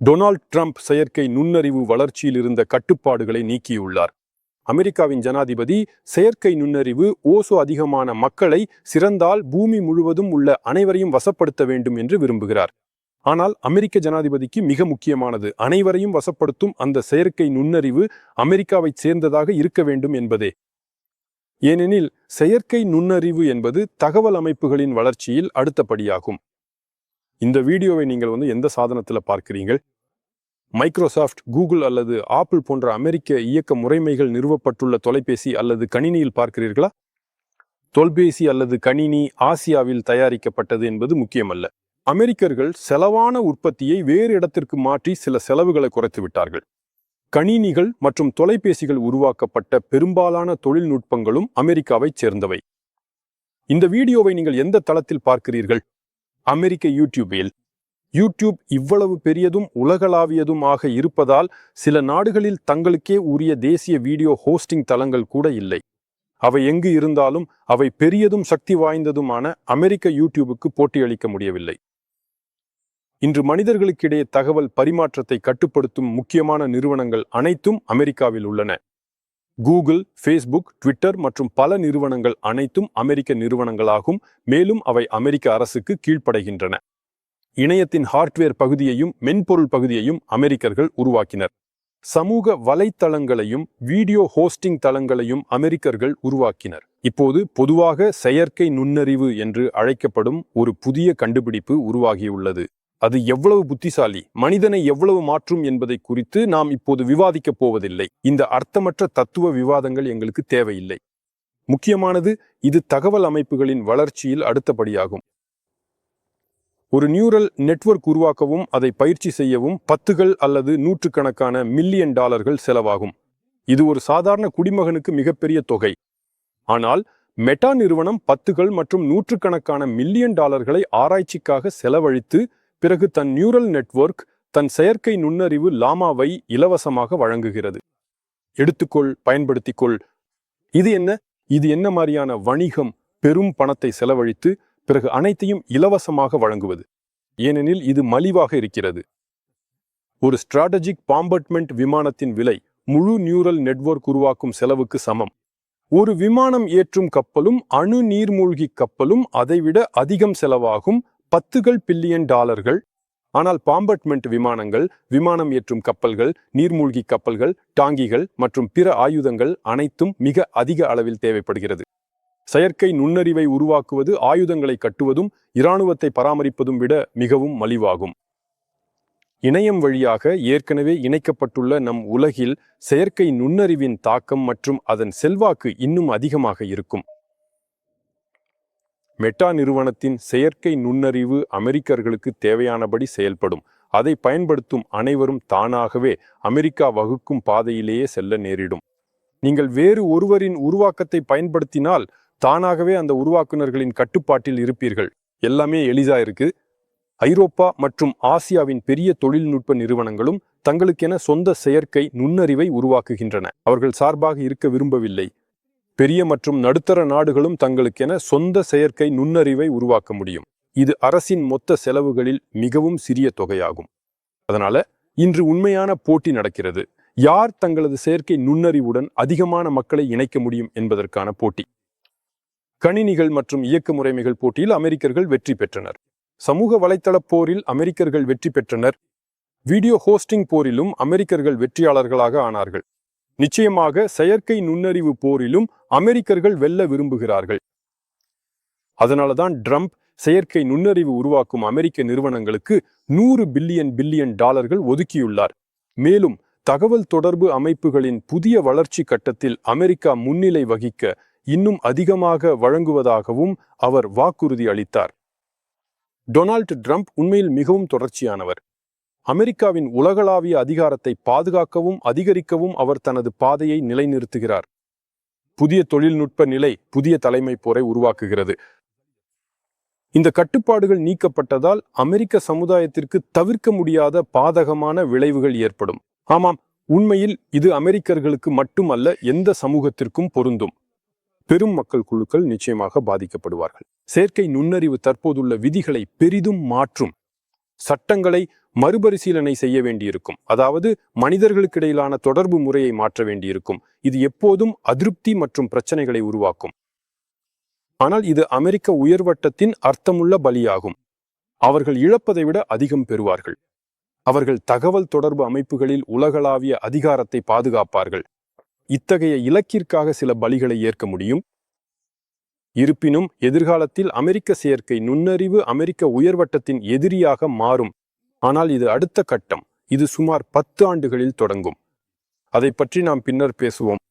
Donald Trump செயற்கை நுண்ணறிவு வளர்ச்சியில் இருந்த கட்டுப்பாடுகளை நீக்கியுள்ளார். அமெரிக்காவின் ஜனாதிபதி செயற்கை நுண்ணறிவு ஓசோ அதிகமான மக்களை சிறந்தால் பூமி முழுவதும் உள்ள அனைவரையும் வசப்படுத்த வேண்டும் என்று விரும்புகிறார். ஆனால் அமெரிக்க ஜனாதிபதிக்கு மிக முக்கியமானது அனைவரையும் வசப்படுத்தும் அந்த செயற்கை நுண்ணறிவு அமெரிக்காவைச் சேர்ந்ததாக இருக்க வேண்டும் என்பதே. ஏனெனில் செயற்கை நுண்ணறிவு என்பது தகவல் அமைப்புகளின் வளர்ச்சியில் அடுத்தபடியாகும். இந்த வீடியோவை நீங்கள் வந்து எந்த சாதனத்தில் பார்க்கிறீர்கள்? மைக்ரோசாஃப்ட் கூகுள் அல்லது ஆப்பிள் போன்ற அமெரிக்க இயக்க முறைமைகள் நிறுவப்பட்டுள்ள தொலைபேசி அல்லது கணினியில் பார்க்கிறீர்களா? தொல்பேசி அல்லது கணினி ஆசியாவில் தயாரிக்கப்பட்டது என்பது முக்கியமல்ல. அமெரிக்கர்கள் செலவான உற்பத்தியை வேறு இடத்திற்கு மாற்றி சில செலவுகளை குறைத்து விட்டார்கள். கணினிகள் மற்றும் தொலைபேசிகள் உருவாக்கப்பட்ட பெரும்பாலான தொழில்நுட்பங்களும் அமெரிக்காவைச் சேர்ந்தவை. இந்த வீடியோவை நீங்கள் எந்த தளத்தில் பார்க்கிறீர்கள்? அமெரிக்க யூடியூபில். யூடியூப் இவ்வளவு பெரியதும் உலகளாவியதுமாக இருப்பதால் சில நாடுகளில் தங்களுக்கே உரிய தேசிய வீடியோ ஹோஸ்டிங் தளங்கள் கூட இல்லை. அவை எங்கு இருந்தாலும் அவை பெரியதும் சக்தி வாய்ந்ததுமான அமெரிக்க யூடியூபுக்கு போட்டியளிக்க முடியவில்லை. இன்று மனிதர்களுக்கிடையே தகவல் பரிமாற்றத்தை கட்டுப்படுத்தும் முக்கியமான நிறுவனங்கள் அனைத்தும் அமெரிக்காவில் உள்ளன. கூகுள் ஃபேஸ்புக் ட்விட்டர் மற்றும் பல நிறுவனங்கள் அனைத்தும் அமெரிக்க நிறுவனங்களாகும். மேலும் அவை அமெரிக்க அரசுக்கு கீழ்ப்படைகின்றன. இணையத்தின் ஹார்ட்வேர் பகுதியையும் மென்பொருள் பகுதியையும் அமெரிக்கர்கள் உருவாக்கினர். சமூக வலைத்தளங்களையும் வீடியோ ஹோஸ்டிங் தளங்களையும் அமெரிக்கர்கள் உருவாக்கினர். இப்போது பொதுவாக செயற்கை நுண்ணறிவு என்று அழைக்கப்படும் ஒரு புதிய கண்டுபிடிப்பு உருவாகியுள்ளது. அது எவ்வளவு புத்திசாலி மனிதனை எவ்வளவு மாற்றும் என்பதை குறித்து நாம் இப்போது விவாதிக்கப் போவதில்லை. இந்த அர்த்தமற்ற தத்துவ விவாதங்கள் எங்களுக்கு தேவையில்லை. முக்கியமானது இது தகவல் அமைப்புகளின் வளர்ச்சியில் அடுத்தபடியாகும். ஒரு நியூரல் நெட்வொர்க் உருவாக்கவும் அதை பயிற்சி செய்யவும் பத்துகள் அல்லது நூற்றுக்கணக்கான மில்லியன் டாலர்கள் செலவாகும். இது ஒரு சாதாரண குடிமகனுக்கு மிகப்பெரிய தொகை. ஆனால் மெட்டா நிறுவனம் பத்துகள் மற்றும் நூற்றுக்கணக்கான மில்லியன் டாலர்களை ஆராய்ச்சிக்காக செலவழித்து பிறகு தன் நியூரல் நெட்வொர்க் தன் செயற்கை நுண்ணறிவு லாமாவை இலவசமாக வழங்குகிறது. எடுத்துக்கொள் பயன்படுத்திக்கொள். இது என்ன? இது என்ன மாதிரியான வணிகம் பெரும் பணத்தை செலவழித்து பிறகு அனைத்தையும் இலவசமாக வழங்குவது. ஏனெனில் இது மலிவாக இருக்கிறது. ஒரு ஸ்ட்ராட்டஜிக் பாம்பர்ட்மெண்ட் விமானத்தின் விலை முழு நியூரல் நெட்வொர்க் உருவாக்கும் செலவுக்கு சமம். ஒரு விமானம் ஏற்றும் கப்பலும் அணு நீர்மூழ்கி கப்பலும் அதைவிட அதிகம் செலவாகும் பத்துகள் பில்லியன் டாலர்கள். ஆனால் பாம்பர்ட்மெண்ட் விமானங்கள் விமானம் ஏற்றும் கப்பல்கள் நீர்மூழ்கி கப்பல்கள் டாங்கிகள் மற்றும் பிற ஆயுதங்கள் அனைத்தும் மிக அதிக அளவில் தேவைப்படுகிறது. செயற்கை நுண்ணறிவை உருவாக்குவது ஆயுதங்களை கட்டுவதும் இராணுவத்தை பராமரிப்பதும் விட மிகவும் மலிவாகும். இணையம் வழியாக ஏற்கனவே இணைக்கப்பட்டுள்ள நம் உலகில் செயற்கை நுண்ணறிவின் தாக்கம் மற்றும் அதன் செல்வாக்கு இன்னும் அதிகமாக இருக்கும். மெட்டா நிறுவனத்தின் செயற்கை நுண்ணறிவு அமெரிக்கர்களுக்கு தேவையானபடி செயல்படும். அதை பயன்படுத்தும் அனைவரும் தானாகவே அமெரிக்கா வகுக்கும் பாதையிலேயே செல்ல நேரிடும். நீங்கள் வேறு ஒருவரின் உருவாக்கத்தை பயன்படுத்தினால் தானாகவே அந்த உருவாக்குனர்களின் கட்டுப்பாட்டில் இருப்பீர்கள். எல்லாமே எளிதா இருக்கு. ஐரோப்பா மற்றும் ஆசியாவின் பெரிய தொழில்நுட்ப நிறுவனங்களும் தங்களுக்கென சொந்த செயற்கை நுண்ணறிவை உருவாக்குகின்றன. அவர்கள் சார்பாக இருக்க விரும்பவில்லை. பெரிய மற்றும் நடுத்தர நாடுகளும் தங்களுக்கென சொந்த செயற்கை நுண்ணறிவை உருவாக்க முடியும். இது அரசின் மொத்த செலவுகளில் மிகவும் சிறிய தொகையாகும். அதனால இன்று உண்மையான போட்டி நடக்கிறது. யார் தங்களது செயற்கை நுண்ணறிவுடன் அதிகமான மக்களை இணைக்க முடியும் என்பதற்கான போட்டி. கணினிகள் மற்றும் இயக்க முறைமைகள் போட்டியில் அமெரிக்கர்கள் வெற்றி பெற்றனர். சமூக வலைத்தள போரில் அமெரிக்கர்கள் வெற்றி பெற்றனர். வீடியோ ஹோஸ்டிங் போரிலும் அமெரிக்கர்கள் வெற்றியாளர்களாக ஆனார்கள். நிச்சயமாக செயற்கை நுண்ணறிவு போரிலும் அமெரிக்கர்கள் வெல்ல விரும்புகிறார்கள். அதனாலதான் ட்ரம்ப் செயற்கை நுண்ணறிவு உருவாக்கும் அமெரிக்க நிறுவனங்களுக்கு நூறு பில்லியன் பில்லியன் டாலர்கள் ஒதுக்கியுள்ளார். மேலும் தகவல் தொடர்பு அமைப்புகளின் புதிய வளர்ச்சி கட்டத்தில் அமெரிக்கா முன்னிலை வகிக்க இன்னும் அதிகமாக வழங்குவதாகவும் அவர் வாக்குறுதி அளித்தார். டொனால்ட் ட்ரம்ப் உண்மையில் மிகவும் தொடர்ச்சியானவர். அமெரிக்காவின் உலகளாவிய அதிகாரத்தை பாதுகாக்கவும் அதிகரிக்கவும் அவர் தனது பாதையை நிலைநிறுத்துகிறார். புதிய தொழில்நுட்ப நிலை புதிய தலைமை போரை உருவாக்குகிறது. இந்த கட்டுப்பாடுகள் நீக்கப்பட்டதால் அமெரிக்க சமுதாயத்திற்கு தவிர்க்க முடியாத பாதகமான விளைவுகள் ஏற்படும். ஆமாம் உண்மையில் இது அமெரிக்கர்களுக்கு மட்டுமல்ல எந்த சமூகத்திற்கும் பொருந்தும். பெரும் மக்கள் குழுக்கள் நிச்சயமாக பாதிக்கப்படுவார்கள். செயற்கை நுண்ணறிவு தற்போதுள்ள விதிகளை பெரிதும் மாற்றும் சட்டங்களை மறுபரிசீலனை செய்ய வேண்டியிருக்கும். அதாவது மனிதர்களுக்கிடையிலான தொடர்பு முறையை மாற்ற வேண்டியிருக்கும். இது எப்போதும் அதிருப்தி மற்றும் பிரச்சனைகளை உருவாக்கும். ஆனால் இது அமெரிக்க உயர்வட்டத்தின் அர்த்தமுள்ள பலியாகும். அவர்கள் இழப்பதை விட அதிகம் பெறுவார்கள். அவர்கள் தகவல் தொடர்பு அமைப்புகளில் உலகளாவிய அதிகாரத்தை பாதுகாப்பார்கள். இத்தகைய இலக்கிற்காக சில பலிகளை ஏற்க முடியும்? இருப்பினும் எதிர்காலத்தில் அமெரிக்க செயற்கை நுண்ணறிவு அமெரிக்க உயர்வட்டத்தின் எதிரியாக மாறும். ஆனால் இது அடுத்த கட்டம். இது சுமார் பத்து ஆண்டுகளில் தொடங்கும். அதை பற்றி நாம் பின்னர் பேசுவோம்.